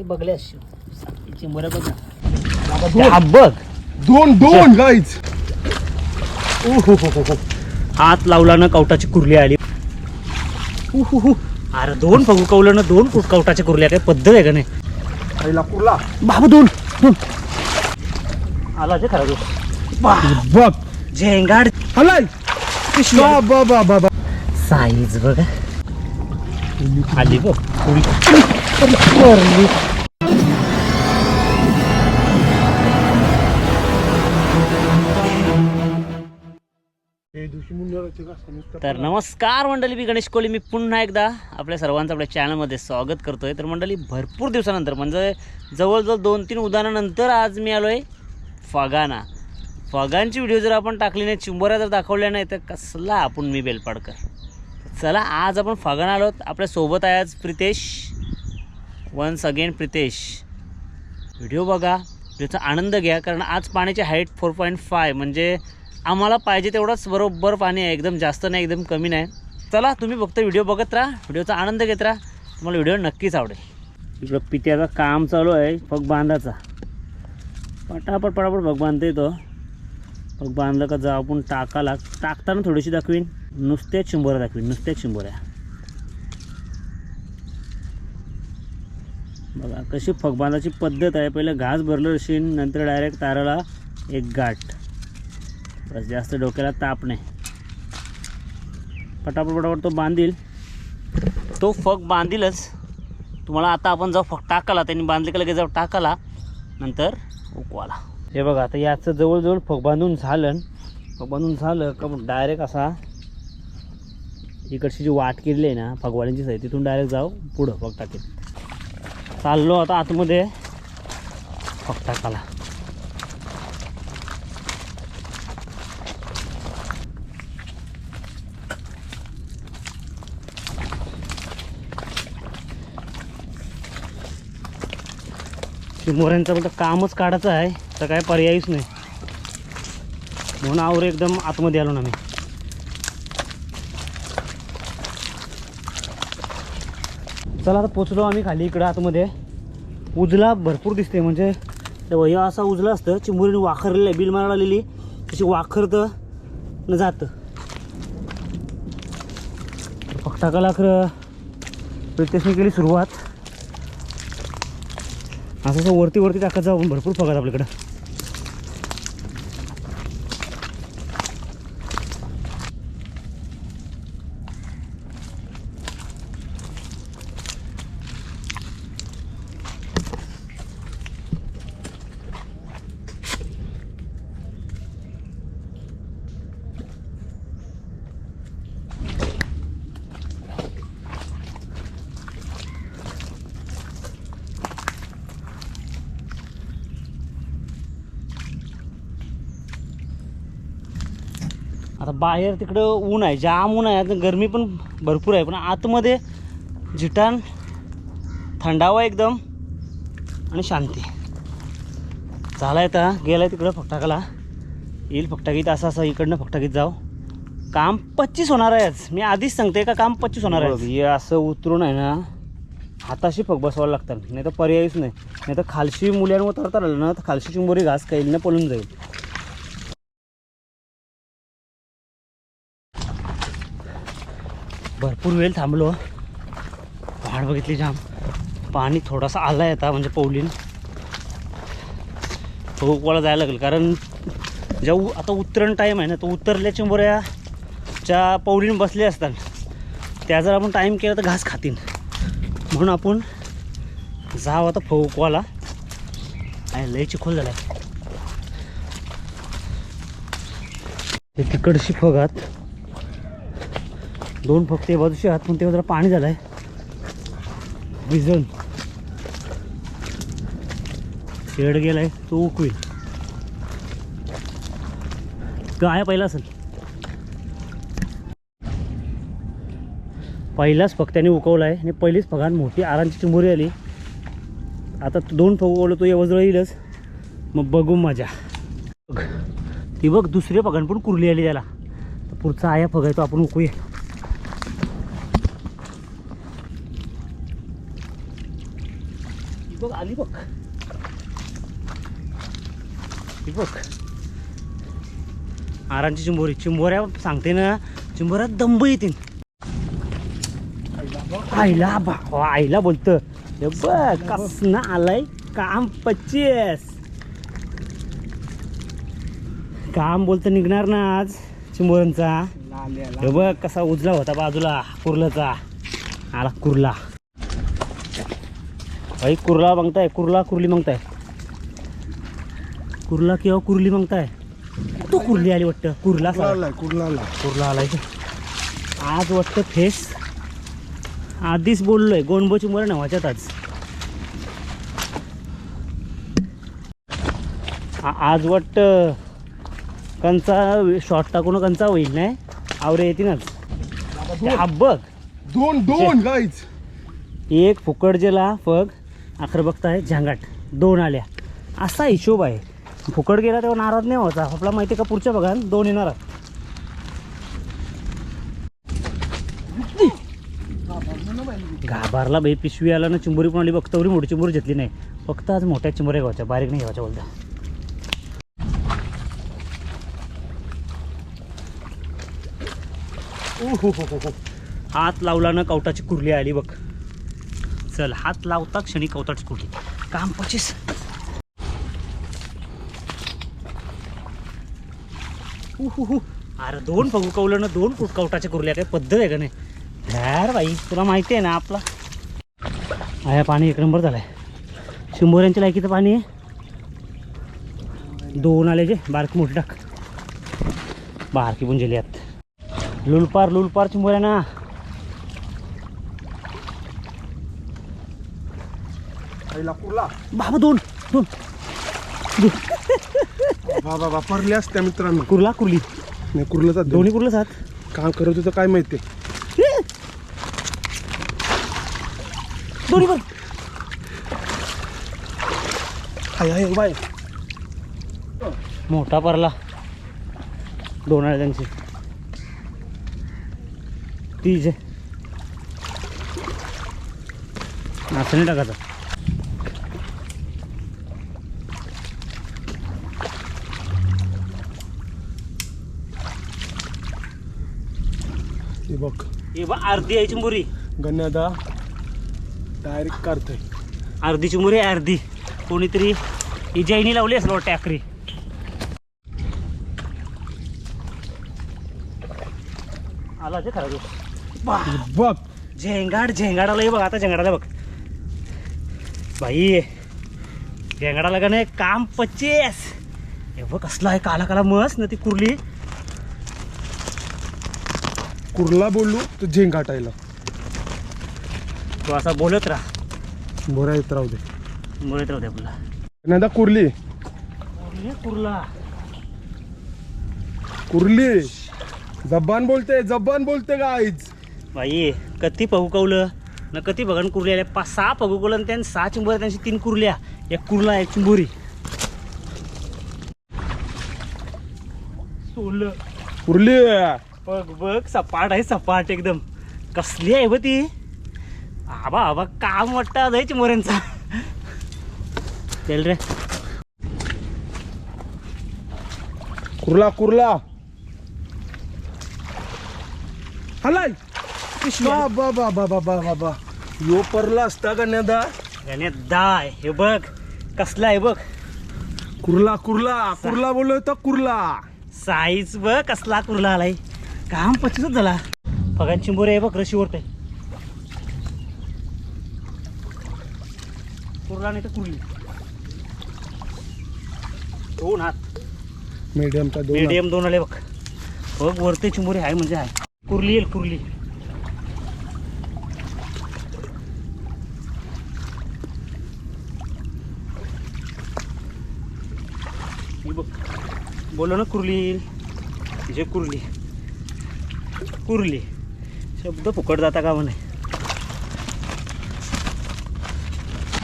ते बघले चिंबऱ्या बघ दोन. ना बघ. दोन दोन गाईच हात लावला ना कवटाची कुर्ली आली. अरे दोन फगू कवलं ना दोन कवटाच्या कुर्ल्या काय पद्धत आहे का नाही? आईला कुर्ला. बाबा दोन दोन. आला जे खरा बघ. झेंगाड. हलाय बाबा बाबा साईज बघा. आली बघ. थोडी तर नमस्कार मंडळी मी गणेश कोळी. मी पुन्हा एकदा आपल्या सर्वांचं आपल्या चॅनलमध्ये स्वागत करतो आहे तर मंडळी भरपूर दिवसानंतर म्हणजे जवळजवळ दोन तीन उदाहरणानंतर आज मी आलो आहे फगाना फगांची व्हिडिओ जर आपण टाकली नाही चिंबोऱ्या जर दाखवल्या नाही तर कसला आपण मी बेलपाडकर. चला आज आपण फगाना आलो. आपल्यासोबत आहे आज Pritesh. Once again Pritesh. Video बघा. व्हिडिओचा आनंद घ्या कारण आज पाण्याची हाईट फोर पॉईंट फाय म्हणजे आम्हाला पाहिजे तेवढंच बरोबर पाणी आहे. एकदम जास्त नाही एकदम कमी नाही. चला तुम्ही फक्त व्हिडिओ बघत राहा. व्हिडिओचा आनंद घेत राहा. तुम्हाला व्हिडिओ नक्कीच आवडेल. इकडं पित्याचं काम चालू आहे पग बांधाचा पटापट पटापट पग बांधता येतो पग बांधलं का जा आपण टाकाला टाकताना थोडीशी दाखवीन. नुसत्याच चिंबोऱ्या दाखवीन नुसत्याच चिंबोऱ्या. बघा कशी फगबांधाची पद्धत आहे. पहिलं घास भरलं रशीन नंतर डायरेक्ट ताराला एक गाठ. बस जास्त डोक्याला ताप नाही. पटापट पटापट तो बांधील. तो फग बांधीलच. तुम्हाला आता आपण जाऊ फग टाकाला त्यांनी बांधले का लगेच जाऊ टाकाला नंतर उकवाला हे बघा आता याचं जवळजवळ फग बांधून झालं. फग बांधून झालं का डायरेक्ट असा इकडची जी वाट केलेली आहे ना फगवाड्यांचीच आहे तिथून डायरेक्ट जाऊ पुढं फग टाकेल चाललो आता आतमध्ये फग टाकाला चिमोऱ्यांचं पण कामच काढायचं आहे तर काय पर्यायच नाही. म्हणून आवर एकदम आतमध्ये आलो ना मी. चला आता पोचलो आम्ही खाली इकडं आतमध्ये. उजला भरपूर दिसते म्हणजे ते असा उजला असतं चिंबुरीने वाखरलेलं आहे बिल मारायला आलेली. तशी वाखरतं न जातं. फक्टाकाला खरं प्रितेशने केली सुरुवात. असं असं वरती वरती टाकत जाऊ भरपूर पगार आपल्याकडं. आता बाहेर तिकडं ऊन आहे जाम ऊन आहे. आता गरमी पण भरपूर आहे पण आतमध्ये जिटान थंडावा एकदम आणि शांती. झाला आता गेला आहे तिकडं फटाकाला. येईल फकटाकीत असं असं इकडनं फकटाकीत जाऊ. काम पच्चीस होणार आहे आज. मी आधीच सांगते का काम पच्चीस होणार आहे हे असं उतरून आहे ना हाताशी फक बसवायला लागतात. नाही तर पर्यायच नाही. नाही तर खालशी मुलांवर उतरता आलं ना तर खालशी चिंबोरी घास कैलनं पळून जाईल. भरपूर वेळ थांबलो. पहाड बघितली जाम. पाणी थोडासा आला आहे आता म्हणजे पौलीन. पौकवाला जायला लागेल कारण ज्या उ आता उतरण टाईम आहे ना तो उतरल्या चिंबोऱ्याच्या पौलीन बसले असतात त्या जर आपण टाईम केला तर घास खातील म्हणून आपण जाव आता फोकवाला आहे लय चिखोल झाला आहे तिकडशी फगात. दोन फक्त बाजूचे आहात पण तेव्हा जरा पाणी झालं आहे भिजून शेड गेलाय तो उकवेल काय पहिला असेल. पहिलाच फक्त्याने उकवला आहे आणि पहिलीच फगान मोठी आरांची चिंबोरी आली. आता दोन फग उकवलं तो एवढं येईलच. मग बघू मजा. बघ. ती बघ दुसरे फगान पण कुरली आली त्याला. तर पुढचा आया फग आहे तो आपण उकूया बघ आली बघ ही बघ आरांची चिंबोरी चिंबोऱ्या सांगते ना चिंबोऱ्यात दंब येतील आईला बा आईला बोलतं हे बघ कसं आलाय काम पच्चीस काम बोलतं निघणार ना आज चिंबोऱ्यांचा हे बघ कसा उजला होता बाजूला कुर्लाचा आला कुर्ला भाई कुर्ला मागताय कुर्ला कुर्ली मागताय. कुर्ला किंवा कुर्ली मागताय. तो कुर्ली आली वाटतं. कुर्ला कुर्ला आलाय. कुर्ला आलाय. कुर्ला आलाय का? आज वाटतं फेस. आधीच बोललोय गोंडबोची मर नावाच्यात आज. आज वाटतं कंचा शॉर्ट टाकून कंचा होईल नाही? आवरे येतीलच हा बघ. दोन दोन गाईज एक फुकट गेला फग अखर बघताय झांगाट. दोन आल्या. असा हिशोब आहे. फुकट गेला तेव्हा नाराज नाही व्हायचा. आपला माहिती आहे का पुढच्या बघा दोन येणार घाबरला बाई पिशवी आला ना चिंबोरी पण आली बघता एवढी मोठी चिंबोरी घेतली नाही. फक्त आज मोठ्या चिंबोऱ्या घ्यायच्या बारीक नाही घ्यायच्या बोलता हात लावला ना कवटाची कुर्ली आली बघ. चल हात लावता क्षणी कवतात स्कूटी. काम पचीस. अरे दोन फगू कवलं ना दोन फूट कवटाच्या कुर्ल्या काय पद्धत आहे का नाही? यार बाई तुला माहिती आहे ना आपला? आया पाणी एक नंबर झालाय. शिंबोऱ्यांच्या लायकीचं पाणी आहे. दोन आले जे बारकी मोठी टाक बारकी पण गेली आत लुलपार लुलपार चिंबोऱ्या ना आईला कुर्ला बाबा दोन दोन. बाबा वापरले असत्या मित्रांनो. कुर्ला कुर्ली. नाही कुर्लाचा दोन्ही दोन्ही कुर्ला सात काम करत होतं काय माहिती? दोन्ही पण. हाय हाय बाय मोठा परला. दोन आहे त्यांची. असं नाही टाकायचं. हे बघ. हे बा अर्धी आहे चिंबुरी. गण्यादा डायरेक्ट काढतोय अर्धी चिंबुरी अर्धी. कोणीतरी ही जैनी लावली असेल आखरी आला ते खरं बघ. झेंगाड झेंगाडाला हे बघ आता झेंगाडाला बघ. बाई झेंगाडाला का नाही काम पच्चीस. हे बघ कसला आहे काला काला मस्त ना ती कुर्ली. कुर्ला बोललो तर झेंग गाठायला तो असा बोलत राहा. बोरा येत राहू दे. बोलत राहते आपला गण्यादा कुर्ली. कुर्ली कुर्ला. कुर्ली. जब्बान बोलते जब्बान बोलते गाईज बाई कती पहुकवलं ना कती बघा कुर्ली आल्या? पाच सहा पहुकवलं आणि त्याने सहा चिंबोऱ्या त्यांची तीन कुर्ल्या. एक कुर्ला एक चिंबोरी. सोलं कुर्ली. बघ बघ सपाट आहे सपाट एकदम. कसली आहे ब ती? आबा आबा काम वाटतं जायची मोऱ्यांचा चल रे. कुर्ला कुर्ला. हलाय. बाबा बाबा बाबा बाबा यो परला असता गण्यादा गण्यात दाय हे बघ कसला आहे बघ. कुर्ला कुर्ला. कुर्ला बोललो तर कुर्ला. साईज बघ कसला कुर्ला आलाय. काम पचीसच झाला. बघा चिंबोरे आहे बघ रशीवर ते कुर्ला नाही तर कुर्ली. दोन हात. मीडियमचा दोन मीडियम दोन आले बघ. बघ वरते चिंबोरी आहे म्हणजे आहे. कुर्ली येईल कुर्ली. ही बघ. बोलो ना कुर्ली येईल. जे कुर्ली. कुरली. शब्द फुकट जाता का म्हणे?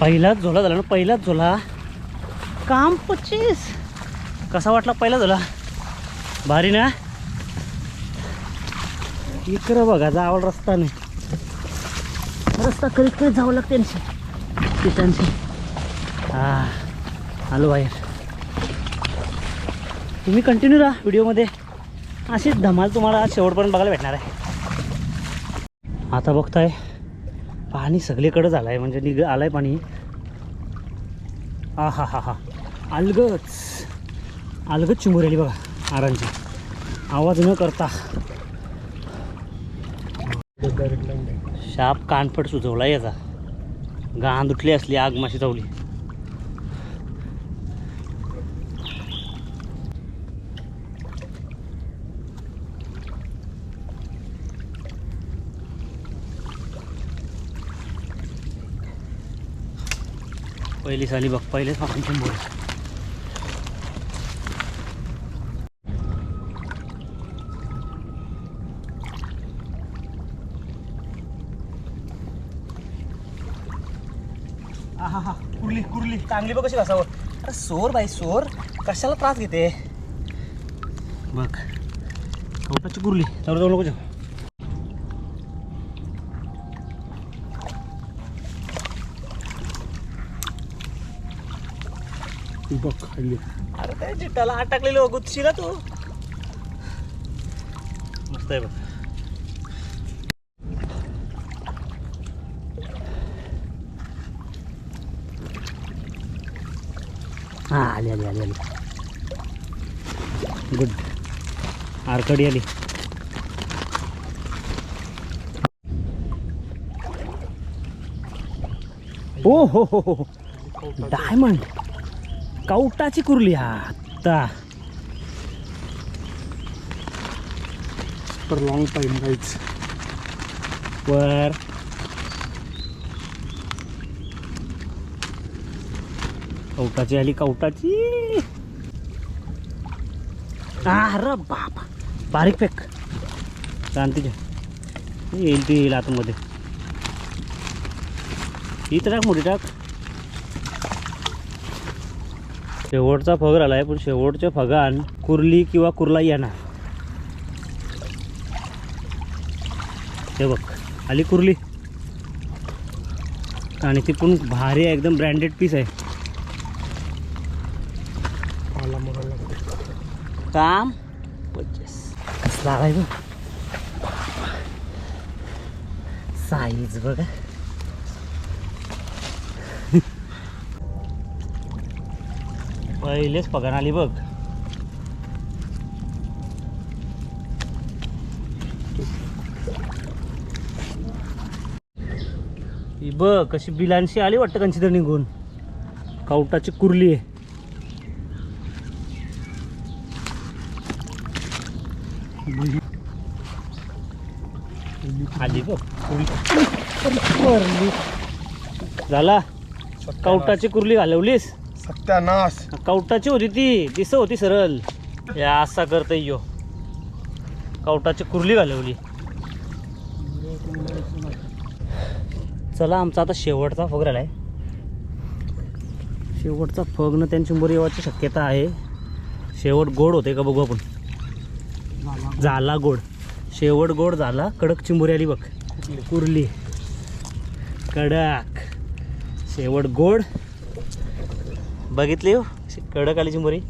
पहिलाच झोला झाला ना पहिलाच झोला. काम पच्चीस. कसा वाटला पहिला झोला? भारी ना? इकडं बघा जावं रस्ता नाही रस्ता करीत करीत जावं लागते त्यांची हा आलो बाहेर. तुम्ही कंटिन्यू राहा व्हिडिओमध्ये अशीच धमाल तुम्हाला शेवटपर्यंत बघायला भेटणार आहे. आता बघताय पाणी सगळीकडे झालं आहे म्हणजे निघ आलं आहे पाणी. आ हा हा हा अलगच. अलगच चिमुर आली बघा आरांची. आवाज न करता. शाप कानफट सुचवला याचा. गांध उठली असली आग माशी चावली. पहिली साली बघ पहिलेच आपण चिंबोर हा हा कुर्ली कुर्ली चांगली बघ कशी घासावं अरे सोर बाई सोर कशाला त्रास घेते बघ कवटाची कुर्ली जवळ जाऊ नको बघ खाली अरे ते जिट्टाला आत टाकलेलं गुच्छी ना तू. मस्त आहे बघ. हा आली आली आली आली. गुड आरकडी आली. ओ हो हो हो डायमंड कवटाची कुर्ली आत्ता फॉर लॉंग टाइम गाईच वर. कवटाची आली कवटाची. अरे बाबा बारीक पेक शांतीच्या येईल ती येईल आतमध्ये. तर टाक मोठी टाक. शेवटचा फगर आलाय पण शेवटच्या फगान कुर्ली किंवा कुर्ला येणार हे बघ आली कुर्ली. आणि ती पण भारी आहे एकदम ब्रँडेड पीस आहे. काम? कसला साईज बघा. पहिलेच पगार आली बघ. ही बघ कशी बिलांशी आली वाटतं कंची तर निघून. कावटाची कुर्ली आहे. आली बघ कुर्ली. झाला. कावटाची कुर्ली घालवलीस? सत्यानाश. कवटाची होती ती. दिस होती सरळ. या असा करता यो. कवटाची कुर्ली घालवली. चला आमचा आता शेवटचा फग राहिलाय. शेवटचा फगनं त्यांची मोरी येवाची शक्यता आहे. शेवट गोड होते का बघू आपण. झाला गोड. शेवट गोड झाला. कडक चिंबोरी आली बघ. कुर्ली. कडक. शेवट गोड. बघितली हो? कडक आली चिंबोरी.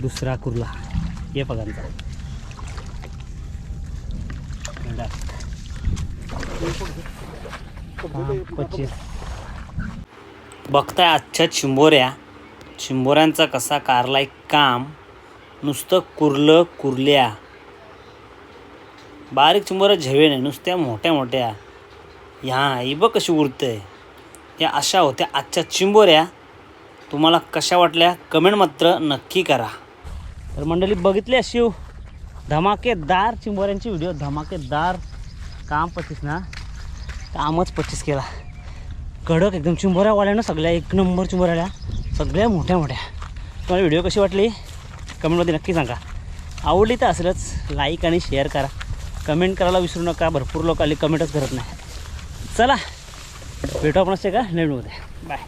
दुसरा कुर्ला. ये पगांचा पच्चीस. बघताय आजच्या चिंबोऱ्या. चिंबोऱ्यांचा कसा कारलाय काम. नुसतं कुरलं कुरल्या. बारीक चिंबोऱ्या झेवे नाही नुसत्या मोठ्या मोठ्या. ह्या ही बघ कशी उरते या अशा होत्या आजच्या चिंबोऱ्या. तुम्हाला कशा वाटल्या? कमेंट मात्र नक्की करा. तर मंडळी बघितल्या शिव धमाकेदार चिंबोऱ्यांची व्हिडिओ धमाकेदार काम पतीस ना. कामच पच्चीस केला. कडक एकदम चिंबोऱ्यावाल्यानं सगळ्या एक नंबर चिंबोऱ्याल्या सगळ्या मोठ्या मोठ्या. तुम्हाला व्हिडिओ कशी वाटली? कमेंटमध्ये नक्की सांगा. आवडली तर असलंच लाईक आणि शेअर करा. कमेंट करायला विसरू नका भरपूर लोक आली कमेंटच करत नाही. चला भेटू आपण असते का नवीन बाय